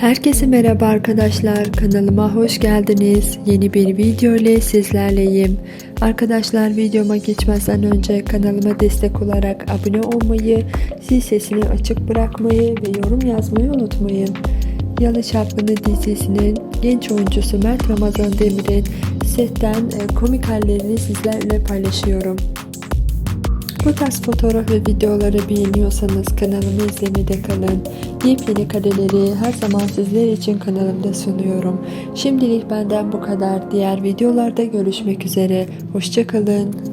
Herkese merhaba arkadaşlar. Kanalıma hoş geldiniz. Yeni bir video ile sizlerleyim. Arkadaşlar videoma geçmezden önce kanalıma destek olarak abone olmayı, zil sesini açık bırakmayı ve yorum yazmayı unutmayın. Yalı Çapkını dizisinin genç oyuncusu Mert Ramazan Demir'in setten e, komik hallerini sizlerle paylaşıyorum. Bu tarz fotoğraf ve videoları beğeniyorsanız kanalımı izlemede kalın. Yepyeni kareleri her zaman sizler için kanalımda sunuyorum. Şimdilik benden bu kadar. Diğer videolarda görüşmek üzere. Hoşçakalın.